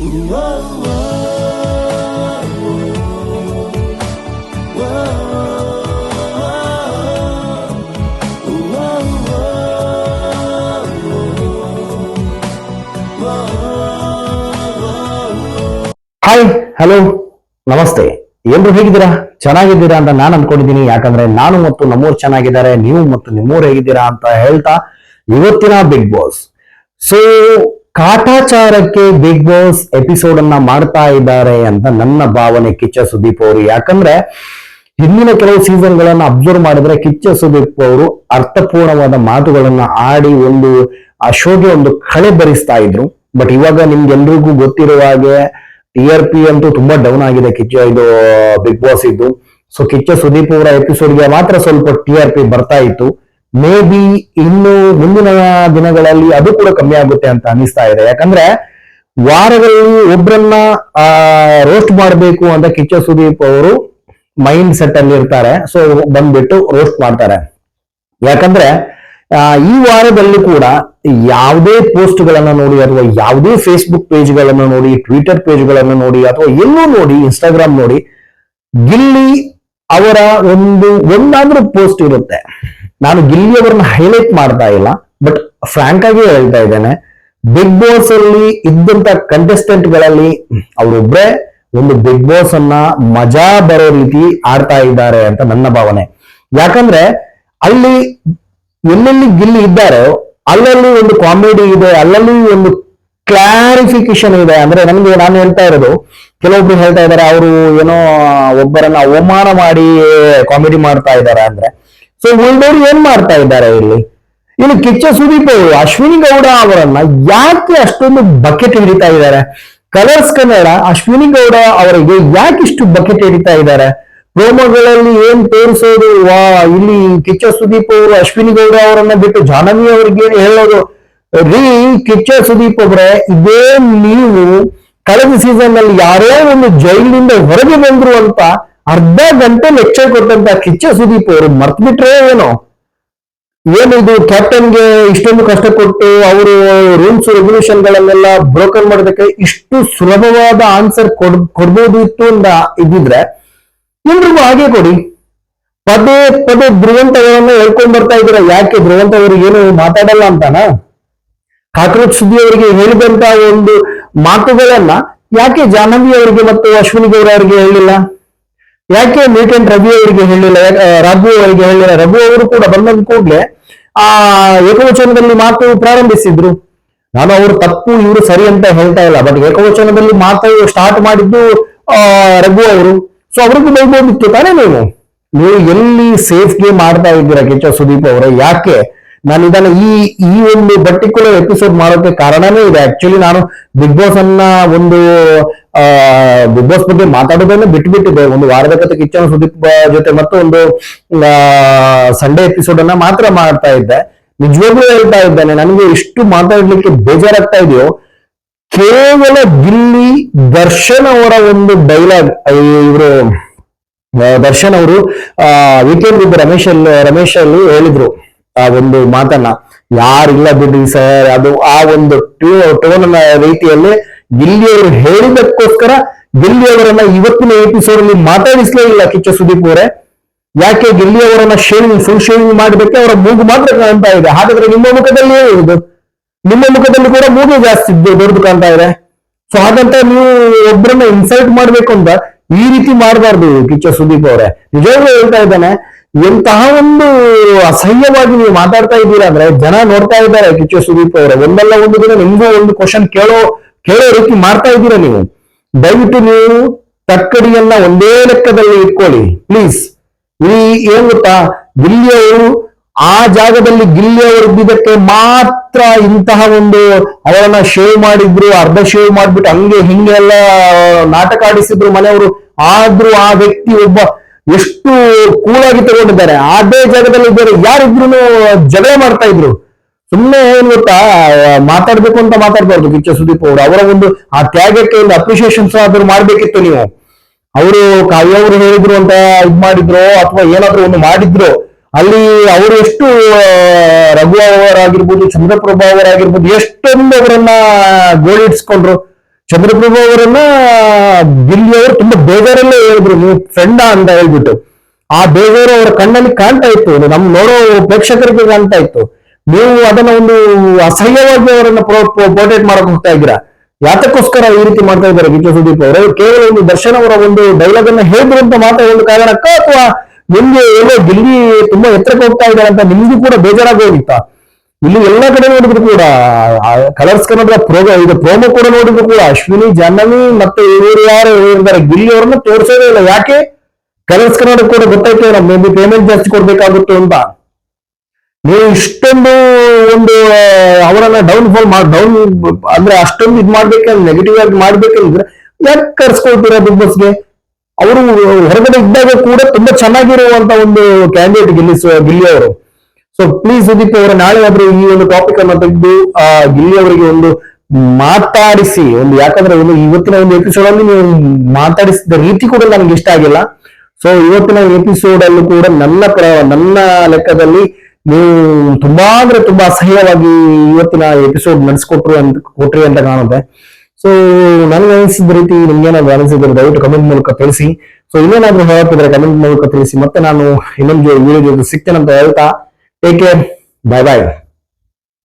Hi hello ನಮಸ್ತೆ. ಎಲ್ರು ಹೇಗಿದ್ದೀರಾ? ಚೆನ್ನಾಗಿದ್ದೀರಾ ಅಂತ ನಾನು ಅನ್ಕೊಂಡಿದ್ದೀನಿ. ಯಾಕಂದ್ರೆ ನಾನು ಮತ್ತು ನಮ್ಮೂರು ಚೆನ್ನಾಗಿದ್ದಾರೆ, ನೀವು ಮತ್ತು ನಿಮ್ಮೂರ್ ಹೇಗಿದ್ದೀರಾ ಅಂತ ಹೇಳ್ತಾ ಇವತ್ತಿನ ಬಿಗ್ ಬಾಸ್ ಸೊ ಕಾಟಾಚಾರಕ್ಕೆ ಬಿಗ್ ಬಾಸ್ ಎಪಿಸೋಡ್ ಅನ್ನ ಮಾಡ್ತಾ ಇದ್ದಾರೆ ಅಂತ ನನ್ನ ಭಾವನೆ ಕಿಚ್ಚ ಸುದೀಪ್ ಅವರು. ಯಾಕಂದ್ರೆ ಹಿಂದಿನ ಕೆಲವು ಸೀಸನ್ ಗಳನ್ನ ಅಬ್ಸರ್ವ್ ಮಾಡಿದ್ರೆ ಕಿಚ್ಚ ಸುದೀಪ್ ಅವರು ಅರ್ಥಪೂರ್ಣವಾದ ಮಾತುಗಳನ್ನ ಆಡಿ ಒಂದು, ಆ ಶೋಗೆ ಒಂದು ಕಳೆ ಬರಿಸ್ತಾ ಇದ್ರು. ಬಟ್ ಇವಾಗ ನಿಮ್ಗೆಲ್ರಿಗೂ ಗೊತ್ತಿರುವ ಹಾಗೆ ಟಿ ಆರ್ ಪಿ ಅಂತೂ ತುಂಬಾ ಡೌನ್ ಆಗಿದೆ ಕಿಚ್ಚ. ಇದು ಬಿಗ್ ಬಾಸ್ ಇದ್ದು. ಸೊ ಕಿಚ್ಚ ಸುದೀಪ್ ಅವರ ಎಪಿಸೋಡ್ಗೆ ಮಾತ್ರ ಸ್ವಲ್ಪ ಟಿ ಆರ್ ಪಿ ಬರ್ತಾ ಇತ್ತು. ಮೇ ಬಿ ಇನ್ನು ಮುಂದಿನ ದಿನಗಳಲ್ಲಿ ಅದು ಕೂಡ ಕಮ್ಮಿ ಆಗುತ್ತೆ ಅಂತ ಅನಿಸ್ತಾ ಇದೆ. ಯಾಕಂದ್ರೆ ವಾರದಲ್ಲಿ ಒಬ್ರನ್ನ ರೋಸ್ಟ್ ಮಾಡಬೇಕು ಅಂತ ಕಿಚ್ಚ ಸುದೀಪ್ ಅವರು ಮೈಂಡ್ ಸೆಟ್ ಅಲ್ಲಿ ಇರ್ತಾರೆ. ಸೊ ಬಂದ್ಬಿಟ್ಟು ರೋಸ್ಟ್ ಮಾಡ್ತಾರೆ. ಯಾಕಂದ್ರೆ ಆ, ಈ ವಾರದಲ್ಲೂ ಕೂಡ ಯಾವುದೇ ಪೋಸ್ಟ್ ಗಳನ್ನ ನೋಡಿ ಅಥವಾ ಯಾವುದೇ ಫೇಸ್ಬುಕ್ ಪೇಜ್ ಗಳನ್ನ ನೋಡಿ ಟ್ವಿಟರ್ ಪೇಜ್ ಗಳನ್ನ ನೋಡಿ ಅಥವಾ ಎಲ್ಲೂ ನೋಡಿ ಇನ್ಸ್ಟಾಗ್ರಾಮ್ ನೋಡಿ ಗಿಲ್ಲಿ ಅವರ ಒಂದು ಒಂದಾದ್ರೂ ಪೋಸ್ಟ್ ಇರುತ್ತೆ. ನಾನು ಗಿಲ್ಲಿ ಅವರನ್ನ ಹೈಲೈಟ್ ಮಾಡ್ತಾ ಇಲ್ಲ ಬಟ್ ಫ್ರಾಂಕ್ ಆಗಿ ಹೇಳ್ತಾ ಇದ್ದೇನೆ. ಬಿಗ್ ಬಾಸ್ ಅಲ್ಲಿ ಇದ್ದಂತ ಕಂಟೆಸ್ಟೆಂಟ್ಗಳಲ್ಲಿ ಅವರೊಬ್ಬರೇ ಒಂದು ಬಿಗ್ ಬಾಸ್ ಅನ್ನ ಮಜಾ ಬರೋ ರೀತಿ ಆಡ್ತಾ ಇದ್ದಾರೆ ಅಂತ ನನ್ನ ಭಾವನೆ. ಯಾಕಂದ್ರೆ ಅಲ್ಲಿ ಎಲ್ಲೆಲ್ಲಿ ಗಿಲ್ಲಿ ಇದ್ದಾರೋ, ಅಲ್ಲಲ್ಲಿ ಒಂದು ಕಾಮಿಡಿ ಇದೆ, ಅಲ್ಲಲ್ಲಿ ಒಂದು ಕ್ಲಾರಿಫಿಕೇಶನ್ ಇದೆ. ಅಂದ್ರೆ ನಮ್ಗೆ ನಾನು ಹೇಳ್ತಾ ಇರೋದು, ಕೆಲವೊಬ್ರು ಹೇಳ್ತಾ ಇದ್ದಾರೆ, ಅವರು ಏನೋ ಒಬ್ಬರನ್ನ ಅವಮಾನ ಮಾಡಿ ಕಾಮಿಡಿ ಮಾಡ್ತಾ ಇದ್ದಾರೆ ಅಂದ್ರೆ ಸೊ ಉಳಿದವರು ಏನ್ ಮಾಡ್ತಾ ಇದ್ದಾರೆ ಇಲ್ಲಿ? ಇನ್ನು ಕಿಚ್ಚ ಸುದೀಪ್ ಅವರು, ಅಶ್ವಿನಿ ಗೌಡ ಅವರನ್ನ ಯಾಕೆ ಅಷ್ಟೊಂದು ಬಕೆಟ್ ಹಿಡಿತಾ ಇದ್ದಾರೆ? ಕಲರ್ಸ್ ಕನ್ನಡ, ಅಶ್ವಿನಿ ಗೌಡ ಅವರಿಗೆ ಯಾಕೆ ಇಷ್ಟು ಬಕೆಟ್ ಹಿಡಿತಾ ಇದ್ದಾರೆ? ಪ್ರೋಮೋಗಳಲ್ಲಿ ಏನ್ ತೋರಿಸೋದು? ವಾ, ಇಲ್ಲಿ ಕಿಚ್ಚ ಸುದೀಪ್ ಅವರು, ಅಶ್ವಿನಿ ಗೌಡ ಅವರನ್ನ ಬಿಟ್ಟು ಜಾಹ್ನವಿ ಅವ್ರಿಗೆ ಹೇಳೋದು? ರೀ, ಕಿಚ್ಚ ಸುದೀಪ್ ಅವ್ರೆ, ಇದೇ ನೀವು ಕಳೆದ ಸೀಸನ್ನಲ್ಲಿ ಯಾರೇ ಒಂದು ಜೈಲಿನಿಂದ ಹೊರಗೆ ಬಂದ್ರು ಅಂತ ಅರ್ಧ ಗಂಟೆ ಲೆಕ್ಚರ್ ಕೊಟ್ಟಂತ ಕಿಚ್ಚ ಸುದೀಪ್ ಅವರು ಮರ್ತ್ ಬಿಟ್ರೆ ಏನೋ? ಏನು ಇದು ಕ್ಯಾಪ್ಟನ್ಗೆ ಇಷ್ಟೊಂದು ಕಷ್ಟ ಕೊಟ್ಟು ಅವರು ರೂಲ್ಸ್ ರೆಗ್ಯುಲೇಷನ್ ಗಳನ್ನೆಲ್ಲ ಬ್ರೋಕನ್ ಮಾಡೋದಕ್ಕೆ ಇಷ್ಟು ಸುಲಭವಾದ ಆನ್ಸರ್ ಕೊಡ್ ಕೊಡ್ಬೋದು ಇತ್ತು ಅಂತ ಇದ್ದಿದ್ರೆ ಎಲ್ರಿಗೂ ಹಾಗೆ ಕೊಡಿ. ಪದೇ ಪದೇ ಧ್ರುವಂತಗಳನ್ನು ಹೇಳ್ಕೊಂಡ್ ಬರ್ತಾ ಇದ್ರ ಯಾಕೆ ಧ್ರುವಂತ ಅವರು ಏನು ಮಾತಾಡಲ್ಲ ಅಂತಾನ? ಕಾಕ್ರೋಚ್ ಸುದ್ದಿ ಅವರಿಗೆ ಹೇಳಿದಂತ ಒಂದು ಮಾತುಗಳನ್ನ ಯಾಕೆ ಜಾಹ್ನವಿ ಅವರಿಗೆ ಮತ್ತು ಅಶ್ವಿನಿ ಗೌಡ ಅವರಿಗೆ ಹೇಳಿಲ್ಲ? ಯಾಕೆ ಮಿಲಿಟೆಂಟ್ ರವಿ ಅವರಿಗೆ ಹೇಳಿಲ್ಲ? ರಘು ಅವರಿಗೆ ಹೇಳಿಲ್ಲ? ರಘು ಅವರು ಕೂಡ ಬಂದ ಕೂಡಲೇ, ಆ, ಏಕವಚನದಲ್ಲಿ ಮಾತು ಪ್ರಾರಂಭಿಸಿದ್ರು. ನಾನು ಅವರು ತಪ್ಪು, ಇವರು ಸರಿ ಅಂತ ಹೇಳ್ತಾ ಇಲ್ಲ. ಬಟ್ ಏಕವಚನದಲ್ಲಿ ಮಾತು ಸ್ಟಾರ್ಟ್ ಮಾಡಿದ್ದು ರಘು ಅವರು. ಸೊ ಅವ್ರಿಗೂ ಬೈಬೋದಿತ್ತು ತಾನೇ ನೀವು? ನೀವು ಎಲ್ಲಿ ಸೇಫ್ಗೆ ಮಾಡ್ತಾ ಇದ್ದೀರಾ ಕಿಚ್ಚ ಸುದೀಪ್ ಅವರೇ? ಯಾಕೆ? ನಾನು ಇದನ್ನ ಈ ಈ ಒಂದು ಪರ್ಟಿಕ್ಯುಲರ್ ಎಪಿಸೋಡ್ ಮಾಡೋಕೆ ಕಾರಣನೇ ಇದೆ. ಆಕ್ಚುಲಿ ನಾನು ಬಿಗ್ ಬಾಸ್ ಅನ್ನ ಒಂದು ಬಿಗ್ ಬಾಸ್ ಬಗ್ಗೆ ಮಾತಾಡೋದನ್ನ ಬಿಟ್ಬಿಟ್ಟಿದ್ದೆ. ಒಂದು ವಾರದ ಕತೆ ಕಿಚ್ಚನ ಸುದೀಪ್ ಜೊತೆ ಮತ್ತು ಒಂದು ಸಂಡೇ ಎಪಿಸೋಡ್ ಅನ್ನ ಮಾತ್ರ ಮಾಡ್ತಾ ಇದ್ದೆ. ನಿಜವಾಗ್ಲೂ ಹೇಳ್ತಾ ಇದ್ದೇನೆ, ನನಗೆ ಇಷ್ಟು ಮಾತಾಡ್ಲಿಕ್ಕೆ ಬೇಜಾರಾಗ್ತಾ ಇದೆಯೋ, ಕೇವಲ ಗಿಲ್ಲಿ ದರ್ಶನ್ ಅವರ ಒಂದು ಡೈಲಾಗ್ ಇವರು ದರ್ಶನ್ ಅವರು ವೀಕೆಂಡ್ ಇದ್ದ ರಮೇಶ್ ರಮೇಶ್ ಅಲ್ಲಿ ಹೇಳಿದ್ರು. ಆ ಒಂದು ಮಾತನ್ನ. ಯಾರಿಲ್ಲ ಬಿಡ್ರಿ ಸರ್, ಅದು ಆ ಒಂದು ಟೋನ್ ರೀತಿಯಲ್ಲಿ ಗಿಲ್ಲಿಯವರು ಹೇಳಿದಕ್ಕೋಸ್ಕರ ಗಿಲ್ಲಿಯವರನ್ನ ಇವತ್ತಿನ ಎಪಿಸೋಡ್ ಅಲ್ಲಿ ಮಾತಾಡಿಸ್ಲೇ ಇಲ್ಲ ಕಿಚ್ಚ ಸುದೀಪ್ ಅವರೇ. ಯಾಕೆ ಗಿಲ್ಲಿಯವರನ್ನ ಶೇವಿಂಗ್ ಫುಲ್ ಶೇವಿಂಗ್ ಮಾಡಬೇಕೆ? ಅವರ ಮೂಗು ಮಾತ್ರ ಕಾಣ್ತಾ ಇದೆ. ಹಾಗಾದ್ರೆ ನಿಮ್ಮ ಮುಖದಲ್ಲಿ ಏನಿದು ನಿಮ್ಮ ಮುಖದಲ್ಲಿ ಕೂಡ ಮೂಗು ಜಾಸ್ತಿ ದೊಡ್ಡದು ಕಾಣ್ತಾ ಇದೆ. ಸೊ ಹಾಗಂತ ನೀವು ಒಬ್ಬರನ್ನ ಇನ್ಸಲ್ಟ್ ಮಾಡ್ಬೇಕು ಅಂತ ಈ ರೀತಿ ಮಾಡಬಾರ್ದು ಕಿಚ್ಚ ಸುದೀಪ್ ಅವರೇ. ನಿಜವಾಗ್ಲೂ ಹೇಳ್ತಾ ಇದ್ದಾನೆ ಎಂತಹ ಒಂದು ಅಸಹ್ಯವಾಗಿ ನೀವು ಮಾತಾಡ್ತಾ ಇದ್ದೀರಾ ಅಂದ್ರೆ ಜನ ನೋಡ್ತಾ ಇದ್ದಾರೆ ಕಿಚ್ಚು ಸುದೀಪ್ ಅವರ. ಒಂದಲ್ಲ ಒಂದು ದಿನ ನಿಮ್ಗೂ ಒಂದು ಕ್ವಶನ್ ಕೇಳೋ ಕೇಳೋ ರೀತಿ ಮಾಡ್ತಾ ಇದ್ದೀರಾ ನೀವು? ದಯವಿಟ್ಟು ನೀವು ತಕ್ಕಡಿಯನ್ನ ಒಂದೇ ಲೆಕ್ಕದಲ್ಲಿ ಇಟ್ಕೊಳ್ಳಿ. ಪ್ಲೀಸ್ ಈ ಏನ್ ಗೊತ್ತಾ? ಗಿಲ್ಲಿಯವರು ಆ ಜಾಗದಲ್ಲಿ ಗಿಲ್ಲಿಯವರು ಇದ್ದಿದ್ದಕ್ಕೆ ಮಾತ್ರ ಇಂತಹ ಒಂದು ಅವರನ್ನ ಶೇವ್ ಮಾಡಿದ್ರು, ಅರ್ಧ ಶೇವ್ ಮಾಡಿಬಿಟ್ಟು ಹಂಗೆ ಹಿಂಗೆ ಎಲ್ಲ ನಾಟಕ ಆಡಿಸಿದ್ರು ಮನೆಯವರು. ಆದ್ರೂ ಆ ವ್ಯಕ್ತಿ ಒಬ್ಬ ಎಷ್ಟು ಕೂಲಾಗಿ ತಗೊಂಡಿದ್ದಾರೆ. ಅದೇ ಜಾಗದಲ್ಲಿ ಇದ್ದಾರೆ. ಯಾರಿದ್ರು ಜಗಳ ಮಾಡ್ತಾ ಇದ್ರು. ಸುಮ್ಮನೆ ಏನ್ ಗೊತ್ತಾ, ಮಾತಾಡ್ಬೇಕು ಅಂತ ಮಾತಾಡ್ಬಾರ್ದು ಕಿಚ್ಚ ಸುದೀಪ್ ಅವರು. ಅವರ ಒಂದು ಆ ತ್ಯಾಗಕ್ಕೆ ಒಂದು ಅಪ್ರಿಸಿಯೇಷನ್ಸ್ ಆದ್ರೂ ಮಾಡ್ಬೇಕಿತ್ತು ನೀವು. ಅವರು ಕಾವ್ಯ ಅವರು ಹೇಳಿದ್ರು ಅಂತ ಇದ್ ಮಾಡಿದ್ರು ಅಥವಾ ಏನಾದ್ರು ಒಂದು ಮಾಡಿದ್ರು, ಅಲ್ಲಿ ಅವರು ಎಷ್ಟು ರಘು ಅವರಾಗಿರ್ಬೋದು ಚಂದ್ರಪ್ರಭಾ ಅವರಾಗಿರ್ಬೋದು ಎಷ್ಟೊಂದು ಅವರನ್ನ ಗೋಳಿಡ್ಸ್ಕೊಂಡ್ರು. ಚಂದ್ರಪ್ರಭಾ ಅವರನ್ನ ಗಿಲ್ಲಿ ಅವರು ತುಂಬಾ ಬೇಜಾರಲ್ಲೇ ಹೇಳಿದ್ರು, ನೀವು ಫ್ರೆಂಡ ಅಂತ ಹೇಳ್ಬಿಟ್ಟು. ಆ ಬೇಜಾರು ಅವರ ಕಣ್ಣಲ್ಲಿ ಕಾಣ್ತಾ ಇತ್ತು. ಅದು ನಮ್ ನೋಡೋ ಪ್ರೇಕ್ಷಕರಿಗೆ ಕಾಣ್ತಾ ಇತ್ತು. ನೀವು ಅದನ್ನ ಒಂದು ಅಸಹ್ಯವಾಗಿ ಅವರನ್ನ ಪೋರ್ಟ್ರೇಟ್ ಮಾಡಕ್ ಹೋಗ್ತಾ ಇದ್ದೀರಾ? ಯಾತಕ್ಕೋಸ್ಕರ ಈ ರೀತಿ ಮಾಡ್ತಾ ಇದ್ದಾರೆ ವಿಜಯ ಸುದೀಪ್ ಅವರು? ಕೇವಲ ಒಂದು ದರ್ಶನ್ ಅವರ ಒಂದು ಡೈಲಾಗ್ ಅನ್ನ ಹೇಳಿದ್ರು ಅಂತ ಮಾತ್ರ ಒಂದು ಕಾರಣಕ್ಕ ಅಥವಾ ನಿಮ್ಗೆ ಏನೋ ಗಿಲ್ಲಿ ತುಂಬಾ ಎತ್ತರಕ್ಕೆ ಹೋಗ್ತಾ ಇದ್ದಾರೆ ಅಂತ ನಿಮ್ಗೂ ಕೂಡ ಬೇಜಾರಾಗಿ ಹೋಗಿತ್ತಾ ಇಲ್ಲಿ ಎಲ್ಲ ಕಡೆ ನೋಡಿದ್ರು ಕೂಡ ಕಲರ್ಸ್ ಕನ್ನಡ ಪ್ರೋಗ್ರಾಮ್ ಇದು ಪ್ರೋಮೋ ಕೂಡ ನೋಡಿದ್ರು ಕೂಡ, ಅಶ್ವಿನಿ, ಜಾಹ್ನವಿ ಮತ್ತೆ ಇವರು ಯಾರು ಇದ್ದಾರೆ? ಗಿಲ್ಲಿ ಅವ್ರನ್ನ ತೋರಿಸೋದೇ ಇಲ್ಲ. ಯಾಕೆ? ಕಲರ್ಸ್ ಕನ್ನಡ ಕೂಡ ಗೊತ್ತಾಯ್ತು ಮೇ ಬಿ ಪೇಮೆಂಟ್ ಜಾಸ್ತಿ ಕೊಡ್ಬೇಕಾಗುತ್ತೆ ಅಂತ. ನೀವು ಇಷ್ಟೊಂದು ಒಂದು ಅವರನ್ನ ಡೌನ್ ಫಾಲ್ ಮಾಡಿ ಡೌನ್ ಅಂದ್ರೆ ಅಷ್ಟೊಂದು ಇದ್ ಮಾಡ್ಬೇಕಂದ್ರೆ ನೆಗೆಟಿವ್ ಆಗಿ ಮಾಡ್ಬೇಕಂದ್ರೆ ಯಾಕೆ ಕರ್ಸ್ಕೊಳ್ತೀರಾ ಬಿಗ್ ಬಾಸ್ಗೆ? ಅವರು ಹೊರಗಡೆ ಇದ್ದಾಗ ಕೂಡ ತುಂಬಾ ಚೆನ್ನಾಗಿರುವಂತ ಒಂದು ಕ್ಯಾಂಡಿಡೇಟ್ ಗಿಲ್ಲಿ ಗಿಲ್ಲಿ ಅವರು. ಸೊ ಪ್ಲೀಸ್ ಸುದೀಪ್ ಅವರ, ನಾಳೆ ಆದ್ರೆ ಈ ಒಂದು ಟಾಪಿಕ್ ಅನ್ನು ತೆಗೆದು, ಆ ಅವರಿಗೆ ಒಂದು ಮಾತಾಡಿಸಿ, ಒಂದು ಯಾಕಂದ್ರೆ ಒಂದು ಇವತ್ತಿನ ಒಂದು ಎಪಿಸೋಡ್ ಅಲ್ಲಿ ನೀವು ಮಾತಾಡಿಸಿದ ರೀತಿ ಕೂಡ ನನಗೆ ಇಷ್ಟ ಆಗಿಲ್ಲ. ಸೊ ಇವತ್ತಿನ ಎಪಿಸೋಡ್ ಅಲ್ಲೂ ಕೂಡ ನನ್ನ ನನ್ನ ಲೆಕ್ಕದಲ್ಲಿ ನೀವು ತುಂಬಾ ಅಂದ್ರೆ ತುಂಬಾ ಅಸಹ್ಯವಾಗಿ ಇವತ್ತಿನ ಎಪಿಸೋಡ್ ನಡೆಸ್ಕೊಟ್ರು ಅಂತ, ಕೊಟ್ರಿ ಅಂತ ಕಾಣುತ್ತೆ. ಸೊ ನನಗೆ ಅನಿಸಿದ ರೀತಿ ನಿಮ್ಗೇನಾದ್ರು ಅನಿಸಿದ್ರೆ ದಯವಿಟ್ಟು ಕಮೆಂಟ್ ಮೂಲಕ ತಿಳಿಸಿ. ಸೊ ಇನ್ನೇನಾದ್ರೂ ಹೇಳ್ತಿದ್ರೆ ಕಮೆಂಟ್ ಮೂಲಕ ತಿಳಿಸಿ. ಮತ್ತೆ ನಾನು ಇನ್ನೊಂದು ವಿಡಿಯೋ ಸಿಗ್ತೇನೆ ಅಂತ ಹೇಳ್ತಾ ટેક કેર બાય બાય